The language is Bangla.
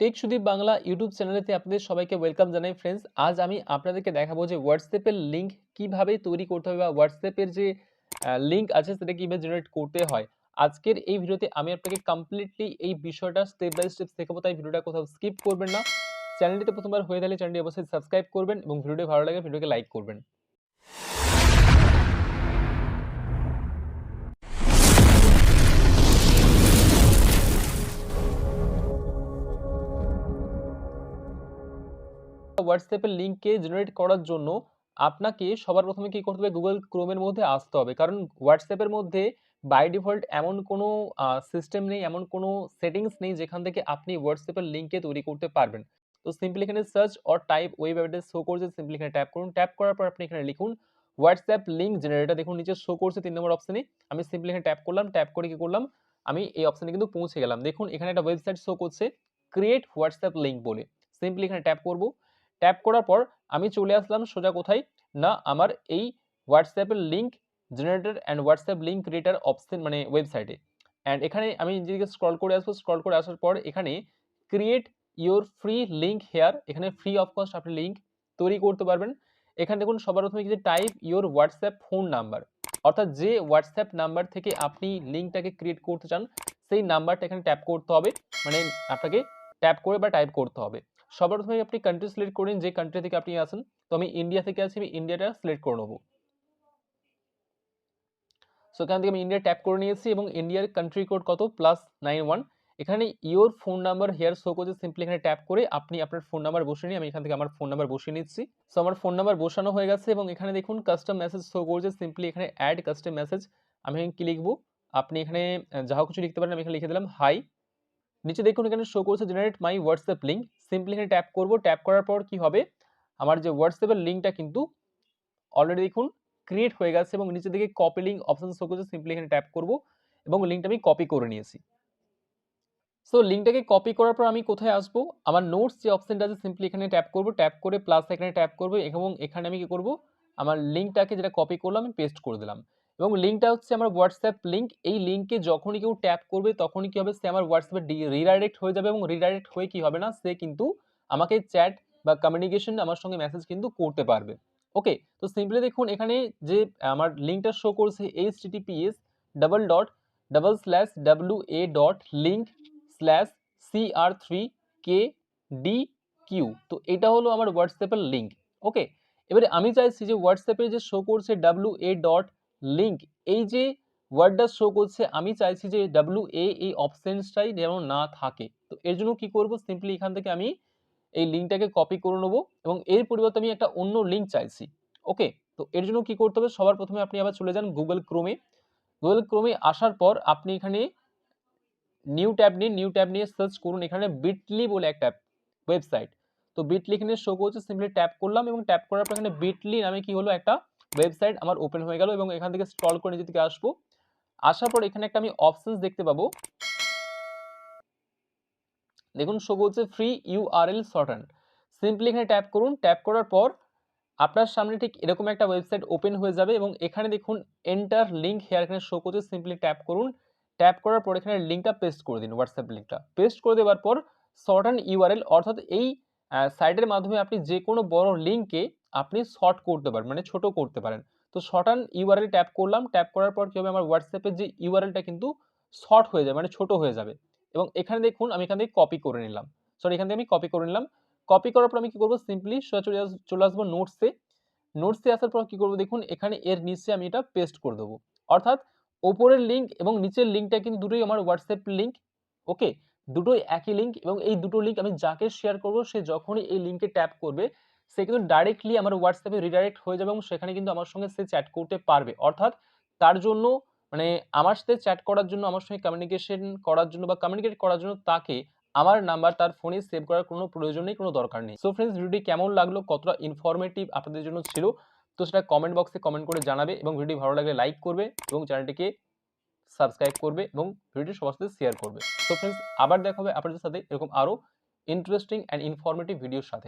টেক সুদীপ বাংলা ইউটিউব চ্যানেলেতে আপনাদের সবাইকে ওয়েলকাম জানাই। ফ্রেন্ডস আজ আমি আপনাদেরকে দেখাবো যে হোয়াটসঅ্যাপের লিঙ্ক কীভাবে তৈরি করতে হবে বা হোয়াটসঅ্যাপের যে লিঙ্ক আছে সেটা কীভাবে জেনারেট করতে হয়। আজকের এই ভিডিওতে আমি আপনাকে কমপ্লিটলি এই বিষয়টা স্টেপ বাই স্টেপ শেখাবো, তাই ভিডিওটা কোথাও স্কিপ করবেন না। চ্যানেলটিতে প্রথমবার হয়ে থাকলে চ্যানেলটি অবশ্যই সাবস্ক্রাইব করবেন এবং ভিডিওটি ভালো লাগে, ভিডিওকে লাইক করবেন। হোয়াটসঅ্যাপের লিঙ্ককে জেনারেট করার জন্য আপনাকে সবার প্রথমে কি করতে হবে? গুগল ক্রোমের মধ্যে আসতে হবে। কারণ হোয়াটসঅ্যাপের মধ্যে বাই ডিফল্ট এমন কোনো সিস্টেম নেই, এমন কোনো সেটিংস নেই যেখান থেকে আপনি হোয়াটসঅ্যাপের লিঙ্ককে তৈরি করতে পারবেন। তো সিম্পলি এখানে search or type web address show করছে সিম্পলি এখানে ট্যাপ করুন। ট্যাপ করার পর আপনি এখানে লিখুন হোয়াটসঅ্যাপ লিঙ্ক জেনারেটর দেখুন, নিচে শো করছে তিন নম্বর অপশনে আমি সিম্পলি এখানে ট্যাপ করলাম ট্যাপ করে কি করলাম? আমি এই অপশনে কিন্তু পৌঁছে গেলাম। দেখুন, এখানে একটা ওয়েবসাইট শো করছে ক্রিয়েট হোয়াটসঅ্যাপ লিঙ্ক বলে। সিম্পলি এখানে ট্যাপ করব। ট্যাপ করার পর আমি চলে আসলাম সোজা কোথায়? না, আমার এই হোয়াটসঅ্যাপের link generator and WhatsApp link creator option মানে ওয়েবসাইটে অ্যান্ড এখানে আমি যেদিকে স্ক্রল করে আসব স্ক্রল করে আসার পর এখানে create your free link here এখানে ফ্রি অফ কস্ট আপনি লিঙ্ক তৈরি করতে পারবেন। এখানে দেখুন, সবার প্রথমে কি type your WhatsApp phone number অর্থাৎ যে হোয়াটসঅ্যাপ নাম্বার থেকে আপনি লিঙ্কটাকে ক্রিয়েট করতে চান, সেই নাম্বারটা এখানে ট্যাপ করতে হবে। মানে আপনাকে ট্যাপ করে বা টাইপ করতে হবে। সবার প্রথমে আপনি কান্ট্রি সিলেক্ট করেন, যে কান্ট্রি থেকে আপনি আসেন তো আমি ইন্ডিয়া থেকে আছি, আমি ইন্ডিয়াটা সিলেক্ট করে নেব। সো এখান থেকে আমি ইন্ডিয়া ট্যাপ করে নিয়েছি এবং ইন্ডিয়ার কান্ট্রি কোড কত? প্লাস নাইন ওয়ান এখানে your phone number here show করছে সিম্পলি এখানে ট্যাপ করে আপনি আপনার ফোন নাম্বার বসিয়ে নিয়ে আমি এখান থেকে আমার ফোন নাম্বার বসিয়ে নিচ্ছি। সো আমার ফোন নাম্বার বসানো হয়ে গেছে এবং এখানে দেখুন কাস্টম মেসেজ শো করছে সিম্পলি এখানে অ্যাড কাস্টম মেসেজ আমি কি লিখব? আপনি এখানে যা কিছু লিখতে পারেন, আমি এখানে লিখে দিলাম হাই নিচে দেখুন এখানে শো করছে generate my WhatsApp link simply এখানে ট্যাপ করব। ট্যাপ করার পর কি হবে? আমার যে হোয়াটসঅ্যাপের লিঙ্কটা কিন্তু অলরেডি দেখুন ক্রিয়েট হয়ে গেছে এবং নিচে দিকে কপি লিঙ্ক অপশন শো করছে সিম্পলি এখানে ট্যাপ করব এবং লিঙ্কটা আমি কপি করে নিয়েছি। সো লিঙ্কটাকে কপি করার পর আমি কোথায় আসব? আমার নোটস যে অপশনটা আছে সিম্পলি এখানে ট্যাপ করব। ট্যাপ করে প্লাস এখানে ট্যাপ করব এবং এখানে আমি কি করব? আমার লিঙ্কটাকে যেটা কপি করলাম, আমি পেস্ট করে দিলাম। এবং লিঙ্কটা হচ্ছে আমার হোয়াটসঅ্যাপ লিঙ্ক এই লিঙ্কে যখনই কেউ ট্যাপ করবে, তখনই কী হবে সে আমার হোয়াটসঅ্যাপে ডি রিডাইরেক্ট হয়ে যাবে এবং রিডাইরেক্ট হয়ে কি হবে না, সে কিন্তু আমাকে চ্যাট বা কমিউনিকেশন আমার সঙ্গে মেসেজ কিন্তু করতে পারবে। ওকে তো সিম্পলি দেখুন, এখানে যে আমার লিঙ্কটা শো করছে HTTPS double dot double slash W A dot link slash C R three K D Q তো এটা হলো আমার হোয়াটসঅ্যাপের লিঙ্ক ওকে এবারে আমি চাইছি যে হোয়াটসঅ্যাপে যে শো করছে ডাব্লিউ এ ডট লিঙ্ক এই যে ওয়ার্ডটা শো করছে, আমি চাইছি যে ডাব্লিউ এ এই অপশনসটাই যেন না থাকে। তো এর জন্য কি করব? সিম্পলি এখান থেকে আমি এই লিঙ্কটাকে কপি করে নেব এবং এর পরিবর্তে আমি একটা অন্য লিঙ্ক চাইছি। ওকে তো এর জন্য কি করতে হবে? সবার প্রথমে আপনি আবার চলে যান গুগল ক্রোমে গুগল ক্রোমে আসার পর আপনি এখানে নিউ ট্যাব নিয়ে নিউ ট্যাব নিয়ে সার্চ করুন। এখানে বিটলি বলে একটা ওয়েবসাইট তো বিটলি এখানে শো করছে সিম্পলি ট্যাপ করলাম এবং ট্যাপ করার পর এখানে বিটলি নামে কি হলো? একটা ওয়েবসাইট আমার ওপেন হয়ে গেল এবং এখান থেকে স্ক্রল করে নিজে থেকে আসব। আসার পর এখানে একটা আমি অপশনস দেখতে পাবো। দেখুন শো বলছে ফ্রি ইউআরএল শর্টান সিম্পলি এখানে ট্যাপ করুন। ট্যাপ করার পর আপনার সামনে ঠিক এরকম একটা ওয়েবসাইট ওপেন হয়ে যাবে এবং এখানে দেখুন এন্টার লিঙ্ক হেয়ার এখানে শো করছে। সিম্পলি ট্যাপ করুন। ট্যাপ করার পর এখানে লিঙ্কটা পেস্ট করে দিন হোয়াটসঅ্যাপ লিঙ্কটা পেস্ট করে দেওয়ার পর শর্টান ইউআরএল অর্থাৎ এই সাইটের মাধ্যমে আপনি যে কোনো বড় লিঙ্ককে আপনি শর্ট করতে পারেন মানে ছোট করতে পারেন। তো শর্টান ইউআরএল ট্যাপ করলাম ট্যাপ করার পর কী হবে? আমার হোয়াটসঅ্যাপের যে ইউআরএলটা কিন্তু শর্ট হয়ে যাবে মানে ছোট হয়ে যাবে। এবং এখানে দেখুন, আমি এখান থেকে কপি করে নিলাম। সরি এখান থেকে আমি কপি করে নিলাম। কপি করার পর আমি কী করব? সিম্পলি চলে চলে আসব নোটসে নোটসে আসার পর কী করব? দেখুন, এখানে এর নিচে আমি এটা পেস্ট করে দেবো। অর্থাৎ ওপরের লিঙ্ক এবং নিচের লিঙ্কটা কিন্তু দুটোই আমার হোয়াটসঅ্যাপ লিঙ্ক ওকে দুটোই একই লিঙ্ক এবং এই দুটো লিঙ্ক আমি যাকে শেয়ার করব, সে যখনই এই লিঙ্কে ট্যাপ করবে সে কিন্তু ডাইরেক্টলি আমার হোয়াটসঅ্যাপে রিডাইরেক্ট হয়ে যাবে এবং সেখানে কিন্তু আমার সঙ্গে সে চ্যাট করতে পারবে। অর্থাৎ তার জন্য মানে আমার সাথে চ্যাট করার জন্য, আমার সঙ্গে কমিউনিকেশন করার জন্য বা কমিউনিকেট করার জন্য তাকে আমার নাম্বার তার ফোনে সেভ করার কোনো প্রয়োজন নেই, কোনো দরকার নেই। সো ফ্রেন্ডস ভিডিওটি কেমন লাগল, কতটা ইনফরমেটিভ আপনাদের জন্য ছিল, তো সেটা কমেন্ট বক্সে কমেন্ট করে জানাবে এবং ভিডিও ভালো লাগলে লাইক করবে এবং চ্যানেলটিকে সাবস্ক্রাইব করবে এবং ভিডিওটি সবার সাথে শেয়ার করবে। তো ফ্রেন্ডস আবার দেখা হবে আপনাদের সাথে এরকম আরও ইন্টারেস্টিং অ্যান্ড ইনফরমেটিভ ভিডিওর সাথে।